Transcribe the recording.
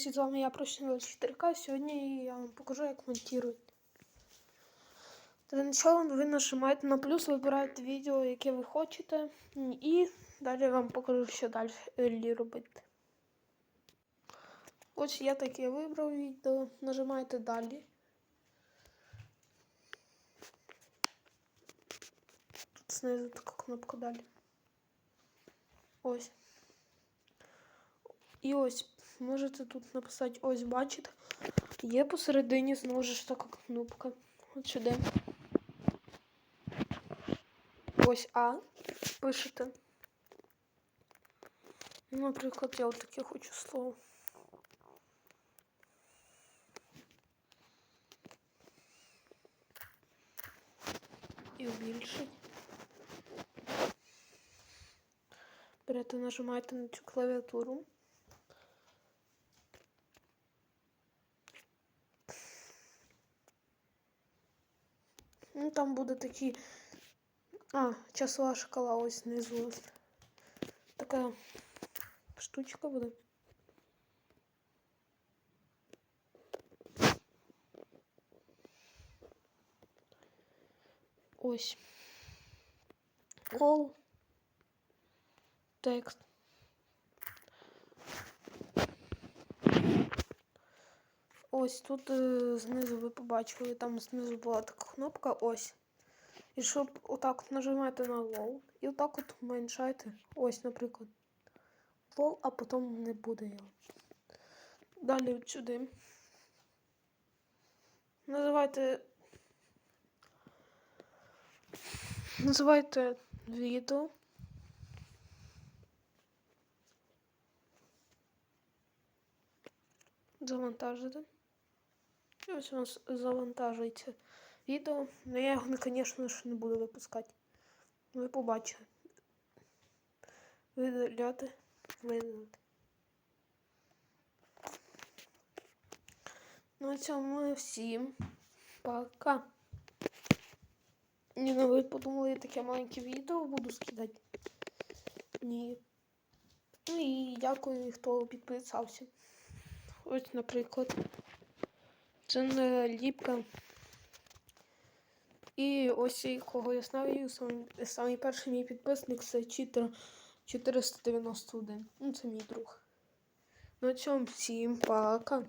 З вами я прощена 4К. Сьогодні я вам покажу, як монтують. Для начала ви нажимаєте на плюс, вибираєте відео, яке ви хочете, і далі вам покажу, що далі робити. Ось я таке вибрав відео, нажимаєте далі. Тут знизу така кнопка далі. Ось. І ось можете тут написати ось бачите. Є посередині знову ж така кнопка. От сюди. Ось А. Пишете. Наприклад, я от таке хочу слово. І збільшить. Берете, нажимаєте на цю клавіатуру. Ну, там буде такі. А, часова шкала ось знизу. Ось. Така штучка буде. Ось. All. Текст. Ось тут е, знизу ви побачили, там знизу була така кнопка ось. І щоб отак от нажимаєте на лол, і отак от уменьшаєте. Ось, наприклад, лол, а потім не буде його. Далі сюди. Називайте. Називайте відео. Завантажити. Ось у нас завантажується відео. Ну я його, звісно ж, не буду випускати. Ви побачите. Видаляти, видалити. На цьому всім пока. Ні, ну ви подумали, таке маленьке відео буду скидати. Ні. Ну і дякую, хто підписався. Ось, наприклад. Це не ліпка. І ось кого я знаю, сам, самий перший мій підписник це читер 491. Ну, це мій друг. На цьому всім пока.